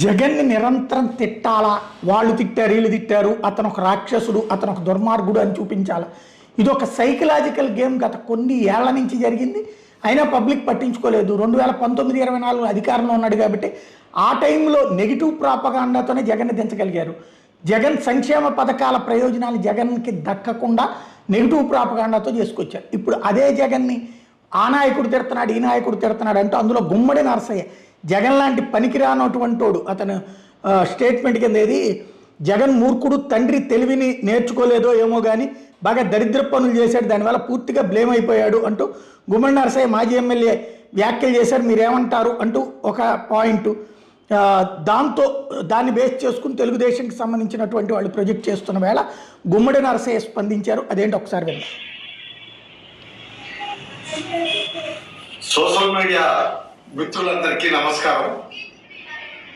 జగన్ని నిరంతరం తిట్టాలా? వాళ్ళు తిట్టారు వీళ్ళు తిట్టారు. అతను ఒక రాక్షసుడు అతను ఒక దుర్మార్గుడు అని చూపించాలా? ఇది ఒక సైకలాజికల్ గేమ్ గత కొన్ని ఏళ్ళ నుంచి జరిగింది. అయినా పబ్లిక్ పట్టించుకోలేదు. రెండు వేల పంతొమ్మిది ఇరవై నాలుగు అధికారంలో ఉన్నాడు కాబట్టి ఆ టైంలో నెగిటివ్ ప్రాపగాండాతోనే జగన్ని దించగలిగారు. జగన్ సంక్షేమ పథకాల ప్రయోజనాలు జగన్కి దక్కకుండా నెగిటివ్ ప్రాపగాండాతో చేసుకొచ్చారు. ఇప్పుడు అదే జగన్ని ఆ నాయకుడు తిడుతున్నాడు ఈ నాయకుడు తిడుతున్నాడు అంటూ అందులో గుమ్మడి నరసయ్య జగన్ లాంటి పనికిరానటువంటోడు అతను స్టేట్మెంట్ కింద ఏది జగన్ మూర్ఖుడు తండ్రి తెలివిని నేర్చుకోలేదో ఏమో కానీ బాగా దరిద్ర పనులు చేశాడు దానివల్ల పూర్తిగా బ్లేమ్ అయిపోయాడు అంటూ గుమ్మడి నరసయ్య మాజీ ఎమ్మెల్యే వ్యాఖ్యలు చేశారు. మీరేమంటారు? అంటూ ఒక పాయింట్ దాంతో దాన్ని బేస్ చేసుకుని తెలుగుదేశంకి సంబంధించినటువంటి వాళ్ళు ప్రొజెక్ట్ చేస్తున్న వేళ గుమ్మడి నరసయ్య స్పందించారు. అదేంటి ఒకసారి విన్నాం సోషల్ మీడియా మిత్రులందరికీ నమస్కారం.